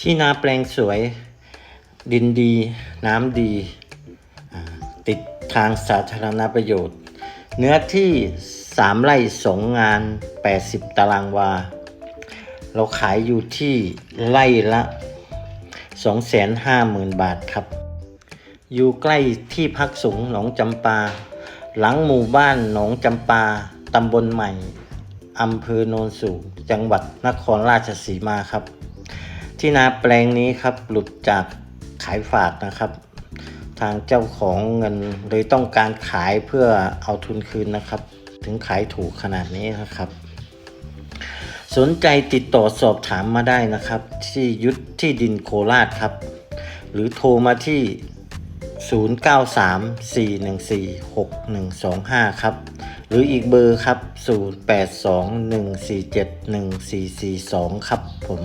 ที่นาแปลงสวย ดินดี น้ำดี ติดทางสาธารณประโยชน์ เนื้อที่ 3 ไร่สองงาน 80 ตารางวา เราขายอยู่ที่ไร่ละ 250,000 บาทครับ อยู่ใกล้ที่พักสงหนองจำปา หลังหมู่บ้านหนองจำปาตำบลใหม่อำเภอโนนสูง จังหวัดนครราชสีมาครับ ที่นาแปลงนี้ครับหลุดจากขายฝากนะครับ ทางเจ้าของเงินเลยต้องการขายเพื่อเอาทุนคืนนะครับ ถึงขายถูกขนาดนี้นะครับ สนใจติดต่อสอบถามมาได้นะครับ ที่ยุทธที่ดินโคราชครับ หรือโทรมาที่ 0934146125 ครับ หรืออีกเบอร์ครับ 0821471442 ครับผม